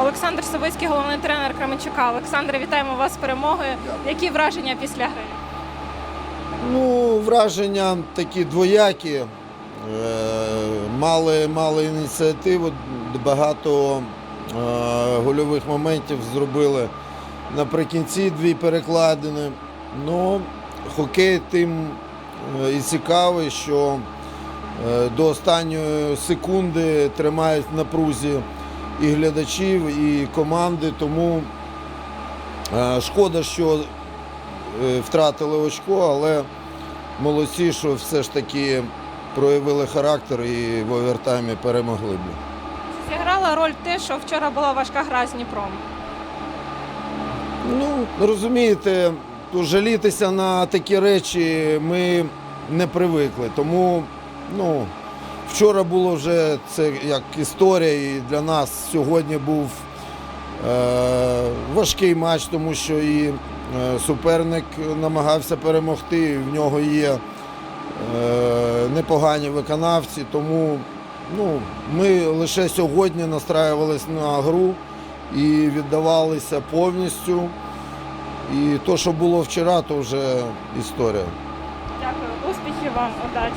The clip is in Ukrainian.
Олександр Савицький, головний тренер Кременчука. Олександре, вітаємо вас з перемогою. Які враження після гри? Ну, враження такі двоякі. Е, Мали, мали ініціативу, багато е, гольових моментів зробили наприкінці дві перекладини. Ну, хокей тим е, і цікавий, що до останньої секунди тримають в напрузі і глядачів, і команди. Тому е, шкода, що е, втратили очко, але молодці, що все ж таки проявили характер і в овертаймі перемогли б. Чи Зіграла роль те, що вчора була важка гра з Дніпром. Ну, розумієте, то жалітися на такі речі ми не привикли. Тому ну, вчора було вже це як історія, і для нас сьогодні був е, важкий матч, тому що і е, суперник намагався перемогти, в нього є е, непогані виконавці. Тому ну, ми лише сьогодні настраювалися на гру і віддавалися повністю. І то, що було вчора, то вже історія. Дякую, успіхів вам, удачі.